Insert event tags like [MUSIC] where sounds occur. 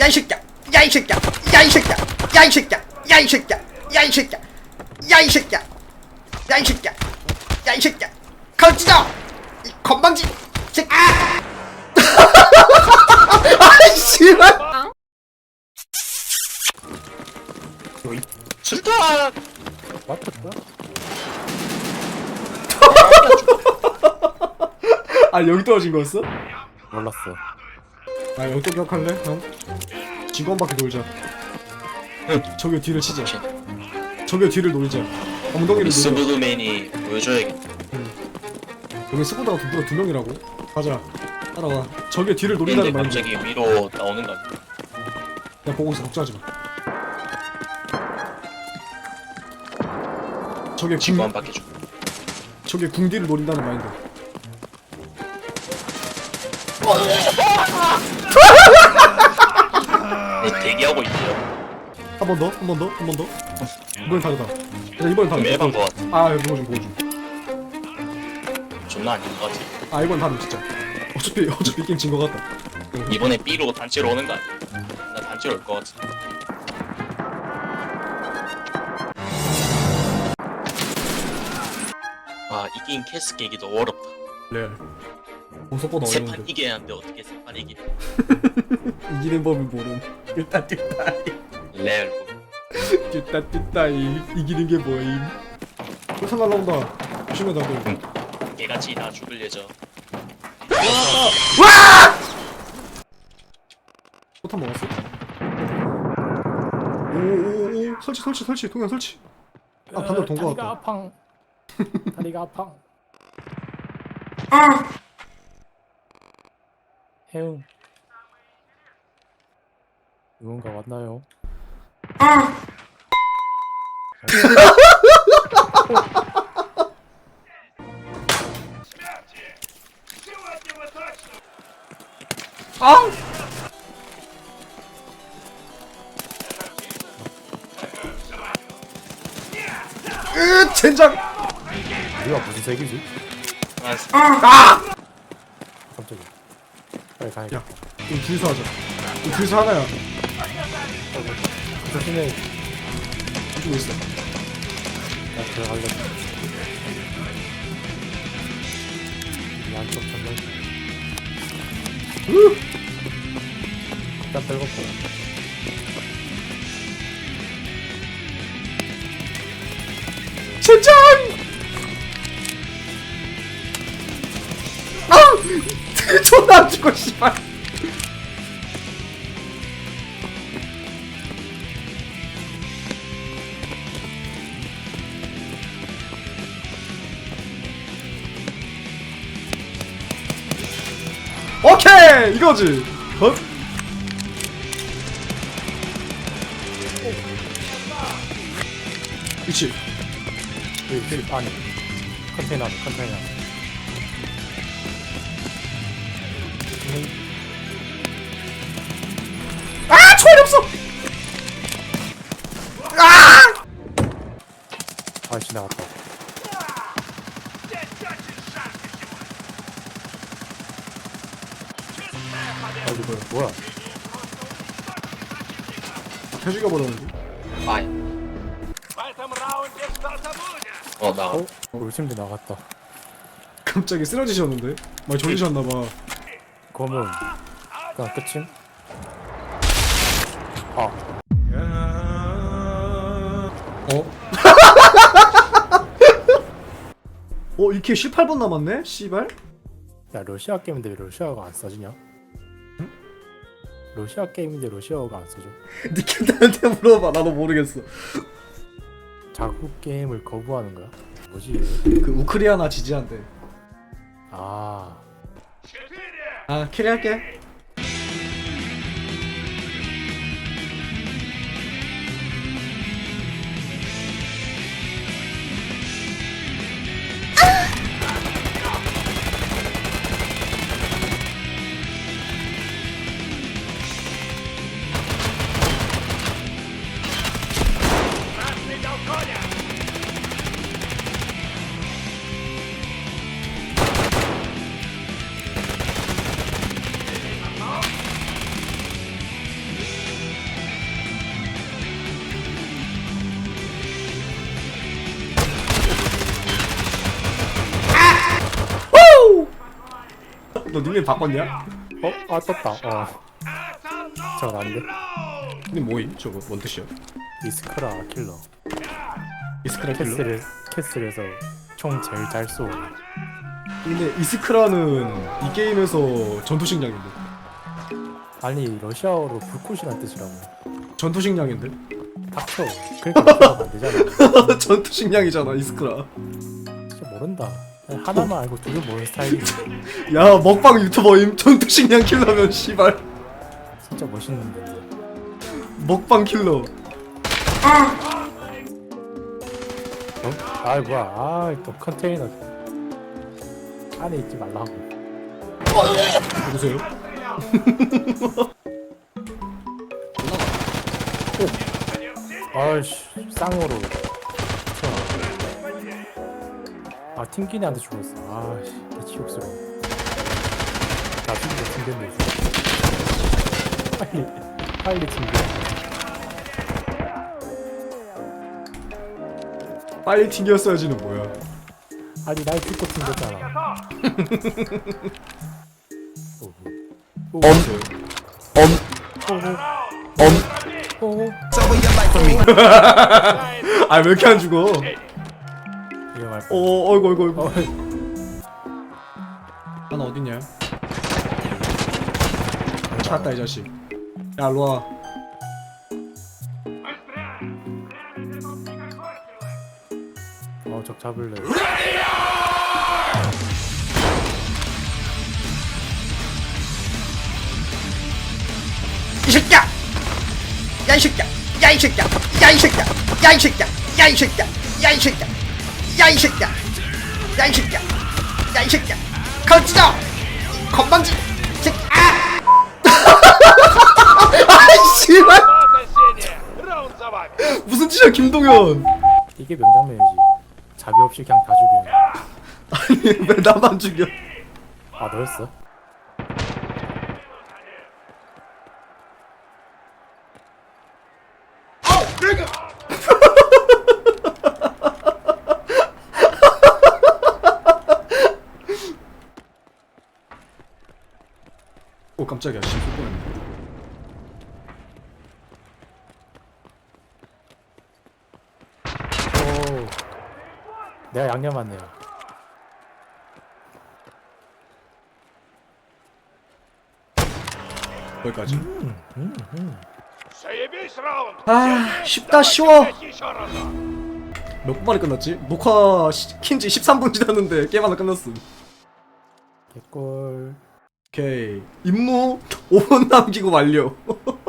야 이 새끼야. 야 이 새끼야. 야 이 새끼야. 야 이 새끼야. 야 이 새끼야. 야 이 새끼야. 야 이 새끼야. 야 이 새끼야. 야 이 새끼야. 걸치자 이 건방지 새끼. 아! [LAUGHS] 아이 씨발. 출동! 맞췄다? 아 여기 떨어진 거였어? 몰랐어. 아 여기 또 기억할래 형? 직원밖에 놀자. 저기 뒤를 치자. 저기 뒤를 노리자. 엉덩이를 미스 노려 부드맨이 보여줘야겠다. 여기 스쿠터가 두, 두 명이라고? 가자. 따라와. 저기 뒤를 근데 노린다는 말이야. 갑자기 위로 나오는 거 아니야? 야 보고 있어 걱정하지 마. 저게 친구 궁, 한 바퀴 줘. 저게 궁디를 노린다는 마인드 한 번 더, 한 번 더, 한 번 더. 이번엔 다르다. 야, 이번엔 다르다. 일반 거 같아. 아, 보고 좀, 좀. 존나 아닌 거 같아. 아, 이번 다르 진짜. 어차피, 어차피 게임 진거 같다. 이번에 B로 단체로 오는 거 아니야? 나 단체로 올 거 같아. 아, 이 게임 캐스 깨기도 어렵다. 레알. 보석보다 세 판 어려운데. 이겨야 하는데 어떻게 세 판 이기? 이기는 법을 모름. 뚜따 뚜따 이. 레알. 뚜따 뚜따이. 이기는 게 뭐임? 포탄 날라온다. 조심해, 다들. 개같이 다 죽을 예정. 포탄 먹었어? 오오오 설치 설치 설치 동현 설치 아 반대로 동거 다리가 같다 아팡. 다리가 아팡. 해응. 누군가 왔나요? 아! 으 젠장 우리가 무슨 색이지? 아, 깜짝이야. 빨리 가야겠다. 야 우리 둘이서 하자 우리 둘이서 하나야 조심해. 죽고 있어. 나 들어갈래. 안쪽 전망. 우! 나 배고파. 진짜! 존나 죽어, 씨발. 오케이 이거지 어? 그치 여기 집 안에 컨테이너 안에 컨테이너. 아 총알이 없어 아 아 지나갔다. 아 이거 뭐야? 다 죽여버렸는데 아이. 어, 나. 어? 팀도 나갔다. 갑자기 쓰러지셨는데 많이 졸리셨나봐 검은 그냥 끝임? 아 어? [LAUGHS] 어 이렇게 18분 남았네? 씨발 야 러시아 게임인데 왜 러시아가 안 써지냐? 러시아 게임인데 러시아어가 안 써져 [LAUGHS] 니켄한테 물어봐. 나도 모르겠어. 자국 게임을 거부하는 거야? 뭐지? 이게? 그 우크리아나 지지한대 아. 아 캐리할게 너 닉네임 바꿨냐? 어? 아 떴다 어 저거 난데? 근데 뭐임 저거 뭔 뜻이야? 이스크라 킬러 이스크라 킬러? 캐슬을 캐슬에서 총 제일 잘 쏘. 근데 이스크라는 이 게임에서 전투식량인데 아니 러시아어로 불꽃이란 뜻이라고 전투식량인데? 닥쳐 그러니까 안 되잖아 [LAUGHS] 전투식량이잖아 이스크라 진짜 모른다 하나만 알고 두개 모르는 스타일이지 야 먹방 유튜버임 전투식량 킬러면 씨발. 진짜 멋있는데. 먹방 킬러. 어? 아이 뭐야? 아또 컨테이너. 안에 있지 말라고. 누구세요? [LAUGHS] 아이씨 쌍으로 아 튕기네한테 죽었어 아씨 개치욕스러워 나 죽이고 튕겼네 빨리 빨리 튕겨 빨리 튕겼어야지는 뭐야 아니 날 죽고 튕겼잖아 오호. 엄. 오호. 엄 오호. 아왜 이렇게 안 죽어 위험할 뻔어 어이구 어이구 어이구. 어, 하나 어딨냐? 찾았다 이 자식. 야 일로 와. 어, 적 잡을래. 이 새끼야! 야 이 새끼야! 야 이 새끼야! 야 이 새끼야! 야 이 새끼야! 야 이 새끼야! 야 이 새끼야 야 이 새끼야. 야 이 새끼야. 야 이 새끼야. 걸치자 건방지. 새끼 아! [LAUGHS] 아이 씨발. 무슨 짓이야 김동현. 이게 명장면이지. 자비 없이 그냥 다 죽여. 아니 왜 나만 죽여? 아, 너였어? 깜짝이야 씨 뻔했네 오. 내가 양념 왔네요. 거기까지 음, 음. 아 쉽다 쉬워 몇 분 만에 끝났지? 녹화 킨지 13분 지났는데 게임 하나 끝났음 개꿀. 오케이. 임무 [LAUGHS] 5분 남기고 완료 [LAUGHS]